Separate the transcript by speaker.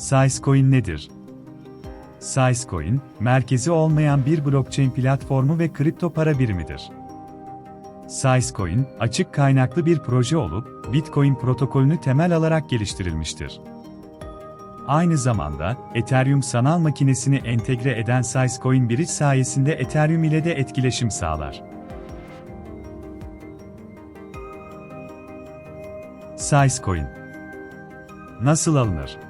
Speaker 1: Sizecoin nedir? Sizecoin, merkezi olmayan bir blockchain platformu ve kripto para birimidir. Sizecoin, açık kaynaklı bir proje olup, Bitcoin protokolünü temel alarak geliştirilmiştir. Aynı zamanda, Ethereum sanal makinesini entegre eden Sizecoin Bridge sayesinde Ethereum ile de etkileşim sağlar. Sizecoin Nasıl alınır?